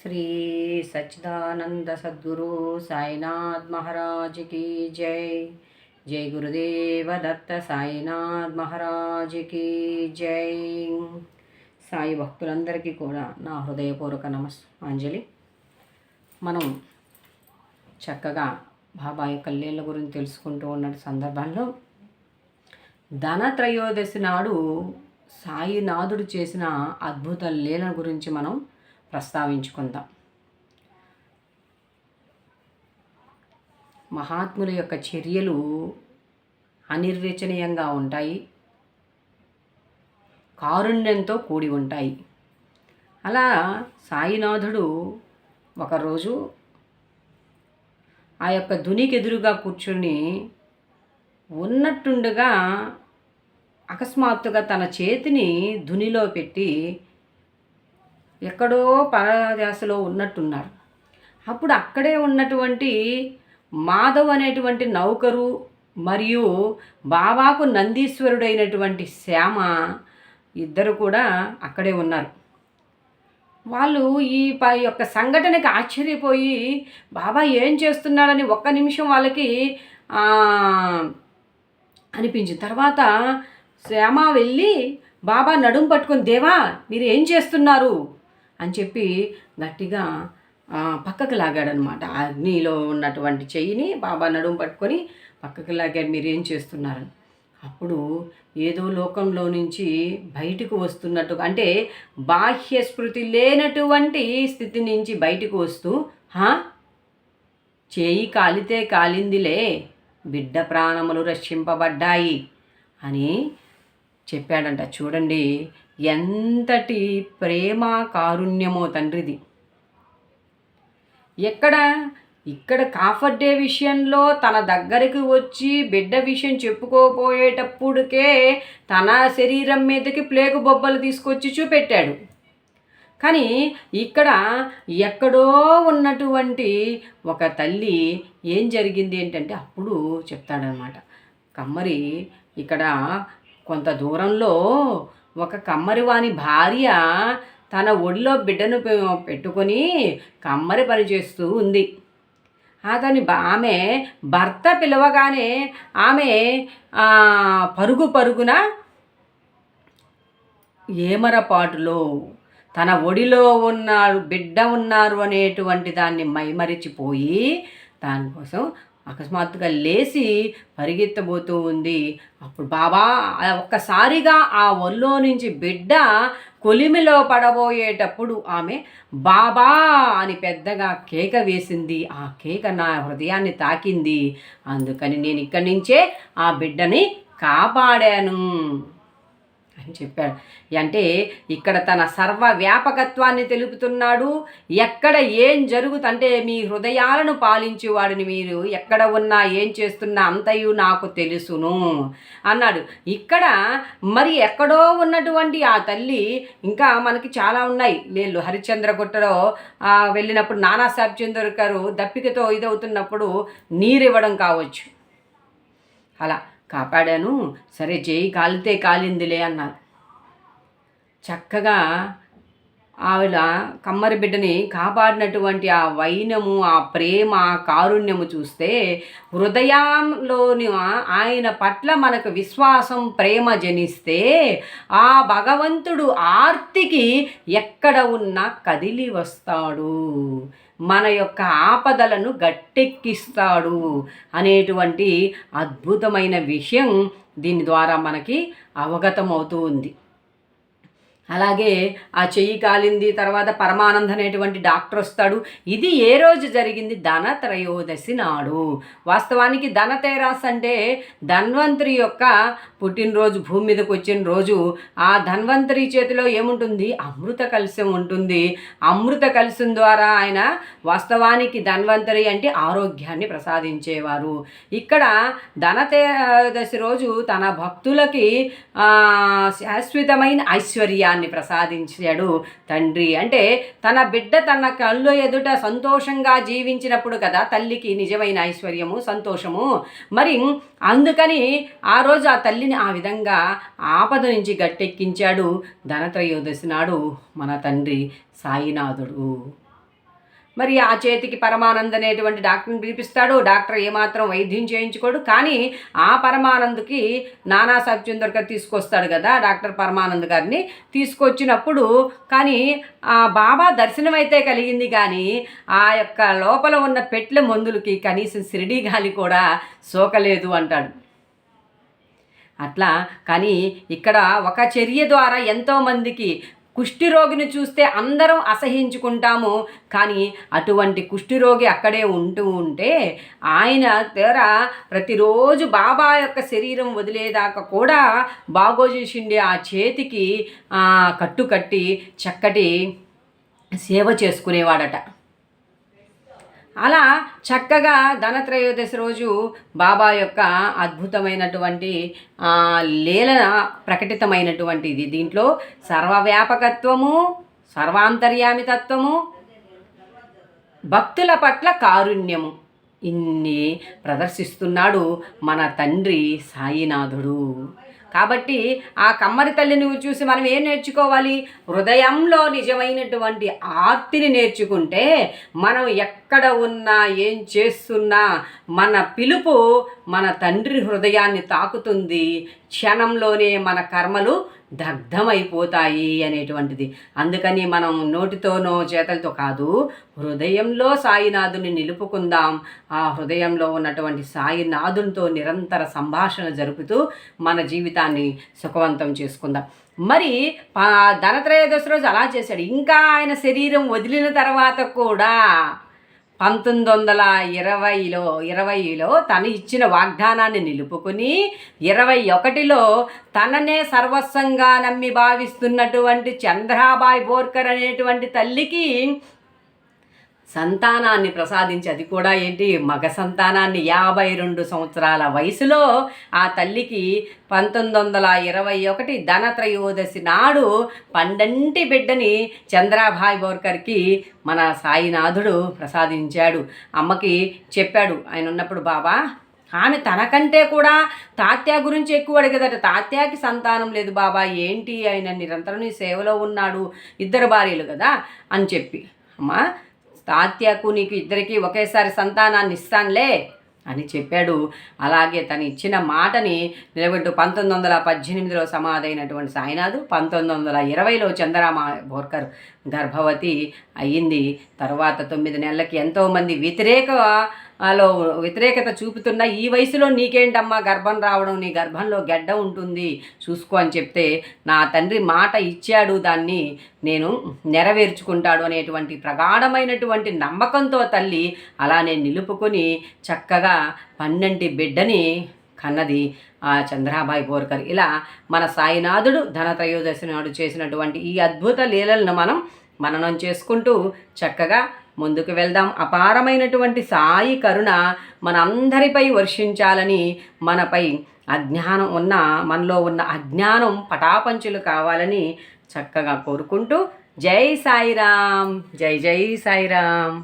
శ్రీ సచ్చిదానంద సద్గురు సాయినాథ్ మహారాజ్ కీ జై. జై గురుదేవ దత్త సాయినాథ్ మహారాజ్ కీ జై. సాయి భక్తులందరికీ కూడా నా హృదయపూర్వక నమస్కాంజలి మనం చక్కగా బాబాయ్ కళ్యాణుల గురించి తెలుసుకుంటూ ఉన్న సందర్భంలో ధన త్రయోదశి నాడు సాయినాథుడు చేసిన అద్భుత లీల గురించి మనం ప్రస్తావించుకుందాం. మహాత్ముల యొక్క చర్యలు అనిర్వచనీయంగా ఉంటాయి. కారుణ్యంతో కూడి ఉంటాయి. అలా సాయినాథుడు ఒకరోజు ఆ యొక్క దునికి ఎదురుగా కూర్చుని ఉన్నట్టుండగా అకస్మాత్తుగా తన చేతిని దునిలో పెట్టి ఎక్కడో పరదేశలో ఉన్నట్టున్నారు. అప్పుడు అక్కడే ఉన్నటువంటి మాధవ్ అనేటువంటి నౌకరు మరియు బాబాకు నందీశ్వరుడైనటువంటి శ్యామ ఇద్దరు కూడా అక్కడే ఉన్నారు. వాళ్ళు ఈ ప యొక్క సంఘటనకి ఆశ్చర్యపోయి బాబా ఏం చేస్తున్నాడని ఒక్క నిమిషం వాళ్ళకి అనిపించింది. తర్వాత శ్యామ వెళ్ళి బాబా నడుము పట్టుకొని దేవా మీరు ఏం చేస్తున్నారు? అని చెప్పి గట్టిగా పక్కకు లాగాడనమాట. అగ్నిలో ఉన్నటువంటి చెయ్యిని బాబా నడుము పట్టుకొని పక్కకు లాగాడు మీరు ఏం చేస్తున్నారు? అప్పుడు ఏదో లోకంలో నుంచి బయటకు వస్తున్నట్టు అంటే బాహ్య స్మృతి లేనటువంటి స్థితి నుంచి బయటకు వస్తూ హా? చేయి కాలితే కాలిందిలే బిడ్డ ప్రాణములు రక్షింపబడ్డాయి అని చెప్పాడంట చూడండి ఎంతటి ప్రేమ కారుణ్యమో తండ్రిది. ఎక్కడ ఇక్కడ కాఫర్ డే విషయంలో తన దగ్గరికి వచ్చి బిడ్డ విషయం చెప్పుకోపోయేటప్పుడుకే తన శరీరం మీదకి ప్లేగు బొబ్బలు తీసుకొచ్చి చూపెట్టాడు. కానీ ఇక్కడ ఎక్కడో ఉన్నటువంటి ఒక తల్లి ఏం జరిగింది ఏంటంటే అప్పుడు చెప్తాడనమాట. కమ్మరి ఇక్కడ కొంత దూరంలో ఒక కమ్మరివాని భార్య తన ఒడిలో బిడ్డను పెట్టుకొని కమ్మరి పని చేస్తూ ఉంది. అతని ఆమె భర్త పిలవగానే ఆమె పరుగు పరుగున ఏమరపాటులో తన ఒడిలో ఉన్నారు బిడ్డ ఉన్నారు అనేటువంటి దాన్ని మైమరిచిపోయి దానికోసం అకస్మాత్తుగా లేచి పరిగెత్తబోతూ ఉంది. అప్పుడు బాబా ఒక్కసారిగా ఆ ఒళ్ళో నుంచి బిడ్డ కొలిమిలో పడబోయేటప్పుడు ఆమె బాబా అని పెద్దగా కేక వేసింది. ఆ కేక నా హృదయాన్ని తాకింది. అందుకని నేను ఇక్కడి నుంచే ఆ బిడ్డని కాపాడాను. అని చెప్పాడు. అంటే ఇక్కడ తన సర్వ వ్యాపకత్వాన్ని తెలుపుతున్నాడు. ఎక్కడ ఏం జరుగుతుంటే మీ హృదయాలను పాలించేవాడిని మీరు ఎక్కడ ఉన్నా ఏం చేస్తున్నా అంతయు నాకు తెలుసును అన్నాడు. ఇక్కడ మరి ఎక్కడో ఉన్నటువంటి ఆ తల్లి ఇంకా మనకి చాలా ఉన్నాయి. వీళ్ళు హరిశ్చంద్ర గుట్టలో వెళ్ళినప్పుడు నానా సాహెబ్ గారు దప్పికతో ఇదవుతున్నప్పుడు నీరు ఇవ్వడం కావచ్చు. అలా కాపాడాను. సరే చేయి కాలితే కాలిందిలే అన్నారు. చక్కగా ఆవిడ కమ్మరి బిడ్డని కాపాడినటువంటి ఆ వైనము ఆ ప్రేమ ఆ కారుణ్యము చూస్తే హృదయంలోని ఆయన పట్ల మనకు విశ్వాసం ప్రేమ జనిస్తే ఆ భగవంతుడు ఆర్తికి ఎక్కడ ఉన్నా కదిలి వస్తాడు. మన యొక్క ఆపదలను గట్టెక్కిస్తాడు అనేటువంటి అద్భుతమైన విషయం దీని ద్వారా మనకి అవగతమవుతూ ఉంది. అలాగే ఆ చెయ్యి కాలింది తర్వాత పరమానంద అనేటువంటి డాక్టర్ వస్తాడు. ఇది ఏ రోజు జరిగింది? ధన త్రయోదశి నాడు. వాస్తవానికి ధనతేరాస్ అంటే ధన్వంతరి యొక్క పుట్టినరోజు భూమి మీదకి వచ్చిన రోజు. ఆ ధన్వంతరి చేతిలో ఏముంటుంది? అమృత కలశం ఉంటుంది. అమృత కలశం ద్వారా ఆయన వాస్తవానికి ధన్వంతరి అంటే ఆరోగ్యాన్ని ప్రసాదించేవారు. ఇక్కడ ధనతేదశి రోజు తన భక్తులకి శాశ్వతమైన ఐశ్వర్యాన్ని జీవితాన్ని ప్రసాదించాడు తండ్రి. అంటే తన బిడ్డ తన కళ్ళు ఎదుట సంతోషంగా జీవించినప్పుడు కదా తల్లికి నిజమైన ఐశ్వర్యము సంతోషము. మరి అందుకని ఆ రోజు ఆ తల్లిని ఆ విధంగా ఆపద నుంచి గట్టెక్కించాడు ధనత్రయోదశి నాడు మన తండ్రి సాయినాథుడు. మరి ఆ చేతికి పరమానంద్ అనేటువంటి డాక్టర్ని పిలిపిస్తాడు. డాక్టర్ ఏమాత్రం వైద్యం చేయించుకోడు. కానీ ఆ పరమానంద్కి నానా సబ్చందర్కర్ తీసుకొస్తాడు కదా డాక్టర్ పరమానంద్ గారిని. తీసుకొచ్చినప్పుడు కానీ ఆ బాబా దర్శనం అయితే కలిగింది కానీ ఆ యొక్క లోపల ఉన్న పెట్ల మందులకి కనీసం సిరిడి గాలి కూడా సోకలేదు అంటాడు. అట్లా కానీ ఇక్కడ ఒక చర్య ద్వారా ఎంతోమందికి కుష్ఠిరోగిని చూస్తే అందరం అసహించుకుంటాము. కానీ అటువంటి కుష్ఠిరోగి అక్కడే ఉంటూ ఉంటే ఆయన తెర ప్రతిరోజు బాబా యొక్క శరీరం వదిలేదాకా కూడా బాగోజేసిండి ఆ చేతికి కట్టుకట్టి చక్కటి సేవ చేసుకునేవాడట. అలా చక్కగా ధనత్రయోదశి రోజు బాబా యొక్క అద్భుతమైనటువంటి లీలన ప్రకటితమైనటువంటిది. దీంట్లో సర్వవ్యాపకత్వము సర్వాంతర్యామి తత్వము భక్తుల పట్ల కారుణ్యము. ఇన్ని ప్రదర్శిస్తున్నాడు మన తండ్రి సాయినాథుడు. కాబట్టి ఆ కమ్మరి తల్లిని చూసి మనం ఏం నేర్చుకోవాలి? హృదయంలో నిజమైనటువంటి ఆర్తిని నేర్చుకుంటే మనం ఎక్కడ ఉన్నా ఏం చేస్తున్నా మన పిలుపు మన తండ్రి హృదయాన్ని తాకుతుంది. క్షణంలోనే మన కర్మలు దగ్ధమైపోతాయి అనేటువంటిది. అందుకని మనం నోటితోనో చేతలతో కాదు హృదయంలో సాయినాథుని నిలుపుకుందాం. ఆ హృదయంలో ఉన్నటువంటి సాయినాథునితో నిరంతర సంభాషణ జరుపుతూ మన జీవితాన్ని సుఖవంతం చేసుకుందాం. మరి ధనత్రయోదశి రోజు అలా చేశాడు. ఇంకా ఆయన శరీరం వదిలిన తర్వాత కూడా పంతొమ్మిది వందల ఇరవైలో ఇరవైలో తను ఇచ్చిన వాగ్దానాన్ని నిలుపుకుని ఇరవై ఒకటిలో తననే సర్వస్వంగా నమ్మి భావిస్తున్నటువంటి చంద్రాబాయ్ బోర్కర్ అనేటువంటి తల్లికి సంతానాన్ని ప్రసాదించి అది కూడా ఏంటి? మగ సంతానాన్ని యాభై రెండు సంవత్సరాల వయసులో ఆ తల్లికి పంతొమ్మిది వందల ఇరవై ఒకటి ధనత్రయోదశి నాడు పండంటి బిడ్డని చంద్రాభాయ్ బోర్కర్కి మన సాయినాథుడు ప్రసాదించాడు. అమ్మకి చెప్పాడు ఆయన ఉన్నప్పుడు బాబా ఆమె తనకంటే కూడా తాత్యా గురించి ఎక్కువ అడిగదట. తాత్యాకి సంతానం లేదు బాబా. ఏంటి? ఆయన నిరంతరం సేవలో ఉన్నాడు. ఇద్దరు భార్యలు కదా? అని చెప్పి. అమ్మా తాత్యకు నీకు ఇద్దరికి ఒకేసారి సంతానాన్ని ఇస్తానులే అని చెప్పాడు. అలాగే తను ఇచ్చిన మాటని నిలబెట్టు పంతొమ్మిది వందల పద్దెనిమిదిలో సమాధైనటువంటి సాయినాథు పంతొమ్మిది వందల ఇరవైలో చంద్రరామ బోర్కర్ గర్భవతి అయ్యింది తర్వాత తొమ్మిది నెలలకి ఎంతోమంది వ్యతిరేక లో వ్యతిరేకత చూపుతున్న ఈ వయసులో నీకేంటమ్మా గర్భం రావడం? నీ గర్భంలో గెడ్డ ఉంటుంది. చూసుకో అని చెప్తే నా తండ్రి మాట ఇచ్చాడు. దాన్ని నేను నెరవేర్చుకుంటాడు అనేటువంటి ప్రగాఢమైనటువంటి నమ్మకంతో తల్లి అలానే నిలుపుకొని చక్కగా పన్నెంటి బిడ్డని కన్నది ఆ చంద్రాబాయి బోర్కర్ ఇలా మన సాయినాథుడు ధనత్రయోదశి నాడు చేసినటువంటి ఈ అద్భుత లీలలను మనం మననం చేసుకుంటూ చక్కగా ముందుకు వెళ్దాం. అపారమైనటువంటి సాయి కరుణ మనందరిపై వర్షించాలని మనపై అజ్ఞానం ఉన్న మనలో ఉన్న అజ్ఞానం పటాపంచులు కావాలని చక్కగా కోరుకుంటూ జై సాయిరామ్ జై జై సాయిరామ్.